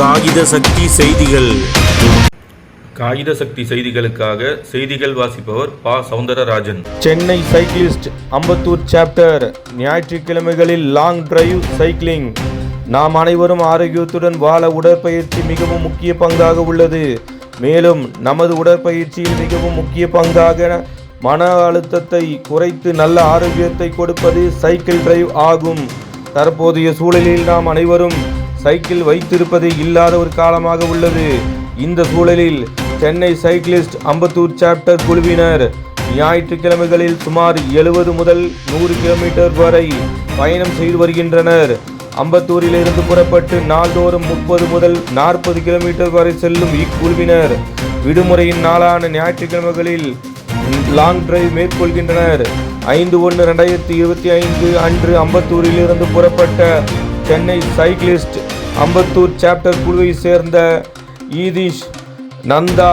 காகித சக்தி செய்திகள். காகித சக்தி செய்திகளுக்காக செய்திகள் வாசிப்பவர் பா. Soundararajan. Chennai cyclist Ambattur chapter. ஞாயிற்றுக்கிழமைகளில் லாங் டிரைவ் சைக்கிளிங் நாம் அனைவரும் ஆரோக்கியத்துடன் வாழ உடற்பயிற்சி மிகவும் முக்கிய பங்காக உள்ளது. மேலும் நமது உடற்பயிற்சியில் மிகவும் முக்கிய பங்காக மன அழுத்தத்தை குறைத்து நல்ல ஆரோக்கியத்தை கொடுப்பது சைக்கிள் டிரைவ் ஆகும். தற்போதைய சூழலில் நாம் அனைவரும் சைக்கிள் வைத்திருப்பது இல்லாத ஒரு காலமாக உள்ளது. இந்த சூழலில் சென்னை சைக்கிளிஸ்ட் அம்பத்தூர் சாப்டர் குழுவினர் ஞாயிற்றுக்கிழமைகளில் சுமார் எழுபது முதல் நூறு கிலோமீட்டர் வரை பயணம் செய்து வருகின்றனர். அம்பத்தூரிலிருந்து புறப்பட்டு நாள்தோறும் முப்பது முதல் நாற்பது கிலோமீட்டர் வரை செல்லும் இக்குழுவினர் விடுமுறையின் நாளான ஞாயிற்றுக்கிழமைகளில் லாங் டிரைவ் மேற்கொள்கின்றனர். ஐந்து ஒன்று ரெண்டாயிரத்தி இருபத்தி ஐந்து அன்று அம்பத்தூரிலிருந்து புறப்பட்ட சென்னை சைக்கிளிஸ்ட் அம்பத்தூர் சாப்டர் குழுவை சேர்ந்த ஈதிஷ் நந்தா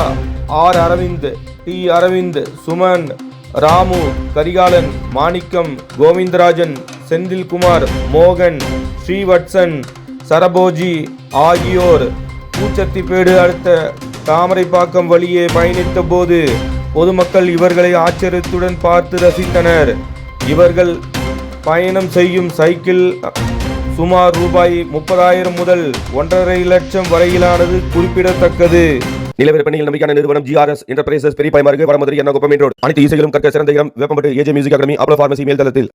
ஆர் அரவிந்த் டி அரவிந்த் சுமன் ராமு கரிகாலன் மாணிக்கம் கோவிந்தராஜன் செந்தில்குமார் மோகன் ஸ்ரீவத்சன் சரபோஜி ஆகியோர் பூச்சத்திப்பேடு அடுத்த தாமரைப்பாக்கம் வழியே பயணித்த போது பொதுமக்கள் இவர்களை ஆச்சரியத்துடன் பார்த்து ரசித்தனர். இவர்கள் பயணம் செய்யும் சைக்கிள் சுமார் ரூபாய் முப்பதாயிரம் முதல் ஒன்றரை லட்சம் வரையிலானது குறிப்பிடத்தக்கது. நிலவிற்பனையில் நம்பிக்கையான நிறுவனம் ஜிஆர்எஸ் என்டர்பிரைசஸ் பெரிய பயமாறு வடமதுரை என்ன ரோடு. அனைத்து இசைகளும் கற்க சிறந்த இடம் Veppampattu AJ music academy Apollo pharmacy மேல்தளத்தில்.